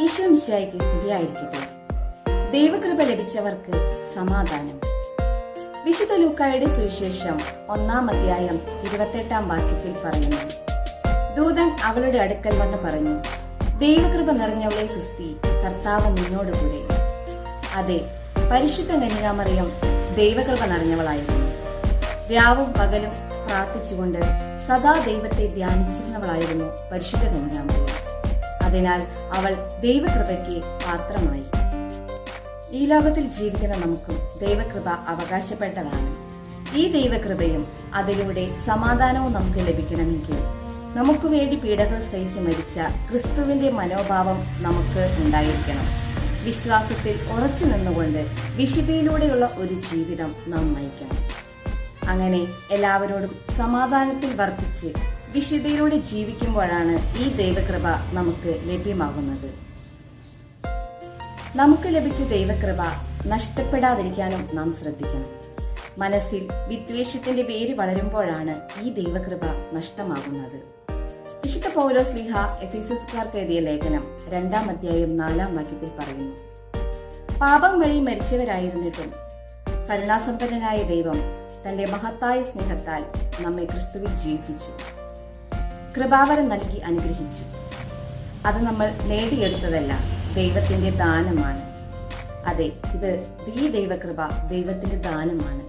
ഈശോ മിശിഹായ്ക്ക് സ്തുതിയായിരിക്കട്ടെ. ദൈവകൃപ ലഭിച്ചവർക്ക് സമാധാനം. വിശുദ്ധ ലൂക്കായുടെ സുവിശേഷം ഒന്നാം അധ്യായം ഇരുപത്തെട്ടാം വാക്യത്തിൽ പറയുന്നു. ദൂതൻ അവളുടെ അടുക്കൽ വന്ന് പറഞ്ഞു ദൈവകൃപ നിറഞ്ഞവളെ സുസ്തി കർത്താവ് നിന്നോടുകൂടെ അതെ പരിശുദ്ധ കന്യകാമറിയം ദൈവകൃപ നിറഞ്ഞവളായിരുന്നു. രാവും പകലും പ്രാർത്ഥിച്ചുകൊണ്ട് സദാ ദൈവത്തെ ധ്യാനിച്ചിരുന്നവളായിരുന്നു പരിശുദ്ധ കന്യകാമറിയം അതിനാൽ അവൾ ദൈവകൃപയ്ക്ക് പാത്രമായി. ഈ ലോകത്തിൽ ജീവിക്കുന്ന നമുക്കും ദൈവകൃപ അവകാശപ്പെട്ടതാണ്. ഈ ദൈവകൃപയും അതിലൂടെ സമാധാനവും നമുക്ക് ലഭിക്കണമെങ്കിൽ നമുക്ക് വേണ്ടി പീഡകൾ സഹിച്ച് മരിച്ച ക്രിസ്തുവിന്റെ മനോഭാവം നമുക്ക് ഉണ്ടായിരിക്കണം. വിശ്വാസത്തിൽ ഉറച്ചു നിന്നുകൊണ്ട് വിശുദ്ധിയിലൂടെയുള്ള ഒരു ജീവിതം നാം നയിക്കണം. അങ്ങനെ എല്ലാവരോടും സമാധാനത്തിൽ വർദ്ധിച്ച് വിശുദ്ധിയിലൂടെ ജീവിക്കുമ്പോഴാണ് ഈ ദൈവകൃപ നമുക്ക് ലഭ്യമാകുന്നത്. നമുക്ക് ലഭിച്ച ദൈവകൃപ നഷ്ടപ്പെടാതിരിക്കാനും നാം ശ്രദ്ധിക്കണം. മനസ്സിൽ വിദ്വേഷത്തിന്റെ പേര് വളരുമ്പോഴാണ് ഈ ദൈവകൃപ നഷ്ടമാകുന്നത്. വിശുദ്ധ പൗലോസ് ലിഹ എഫീസസ്കാർക്ക് എഴുതിയ ലേഖനം രണ്ടാം അധ്യായം നാലാം വാക്യത്തിൽ പറയുന്നു പാപം വഴി മരിച്ചവരായിരുന്നിട്ടും കരുണാസമ്പന്നനായ ദൈവം തന്റെ മഹത്തായ സ്നേഹത്താൽ നമ്മെ ക്രിസ്തുവിൽ ജീവിപ്പിച്ചു. കൃപാവരം നൽകി അനുഗ്രഹിച്ചു. അത് നമ്മൾ നേടിയെടുത്തതല്ല ദൈവത്തിന്റെ ദാനമാണ്. അതെ ഇത് ഈ ദൈവകൃപ ദൈവത്തിന്റെ ദാനമാണ്.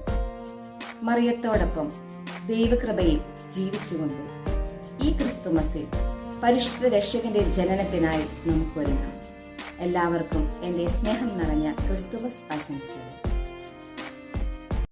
മറിയത്തോടൊപ്പം ദൈവകൃപയിൽ ജീവിച്ചുകൊണ്ട് ഈ ക്രിസ്തുമസിൽ പരിശുദ്ധ രക്ഷകന്റെ ജനനത്തിനായി നമുക്ക് ഒരുങ്ങാം. എല്ലാവർക്കും എന്റെ സ്നേഹം നിറഞ്ഞ ക്രിസ്തുമസ് ആശംസകൾ.